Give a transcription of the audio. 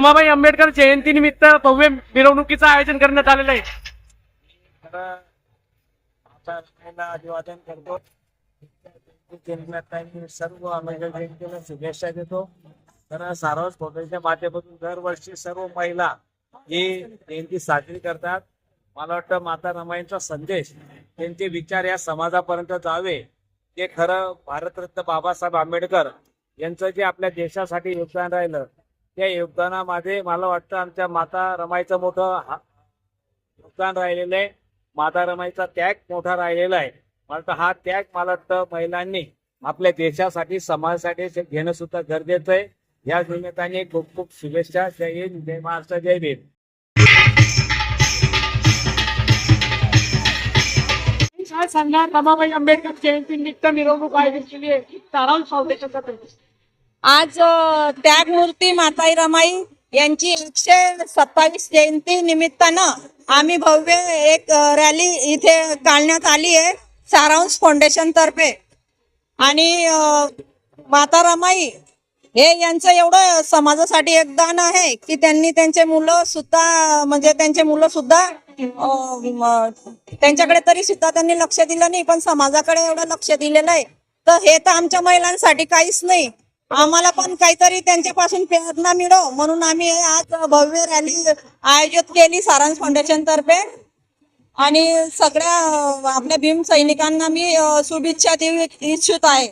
रमाबाई आंबेडकर जयंती निमित्त भव्य मिरवणुकीचं आयोजन करण्यात आलेलं आहे. अभिवादन करतो. सर्व आंबेडकर जयंतीला शुभेच्छा देतो. तर सारस फोटोच्या माध्यमातून दरवर्षी सर्व महिला ही जयंती साजरी करतात. मला वाटतं माता रमाईंचा संदेश त्यांचे विचार या समाजापर्यंत जावे. ते खरं भारतरत्न बाबासाहेब आंबेडकर यांचं जे आपल्या देशासाठी योगदान राहिलं त्या योगदानामध्ये मला वाटतं आमच्या माता रमाईचं मोठं योगदान राहिलेलं आहे. माता रमाईचा त्याग मोठा राहिलेला आहे. मला हा त्याग मला वाटतं महिलांनी आपल्या देशासाठी समाजासाठी घेणं सुद्धा गरजेचं आहे. या निमित्ताने खूप खूप शुभेच्छा. जय हिंद जय महाराष्ट्र जय भीम. संघात रमाबाई आंबेडकर जयंती निमित्त मिरवणूक आयोजित केली आहे. तारांश फाउंडेशनचा आज त्यागमूर्ती माताई रमाई यांची एकशे सत्तावीस जयंती निमित्तानं आम्ही भव्य एक रॅली इथे काढण्यात आली आहे सारांश फाउंडेशन तर्फे. आणि माता रमाई हे यांचं एवढं समाजासाठी योगदान आहे की त्यांनी त्यांचे मुलं सुद्धा म्हणजे त्यांचे मुलं सुद्धा त्यांच्याकडे तरी सुद्धा त्यांनी लक्ष दिलं नाही पण समाजाकडे एवढं लक्ष दिलेलं आहे. तर हे तर आमच्या महिलांसाठी काहीच नाही. आम्हाला पण काहीतरी त्यांच्यापासून प्रेरणा मिळो. म्हणून आम्ही आज भव्य रॅली आयोजित केली सारांश फाउंडेशन तर्फे. आणि सगळ्या आपल्या भीम सैनिकांना मी शुभेच्छा देऊ इच्छित आहे.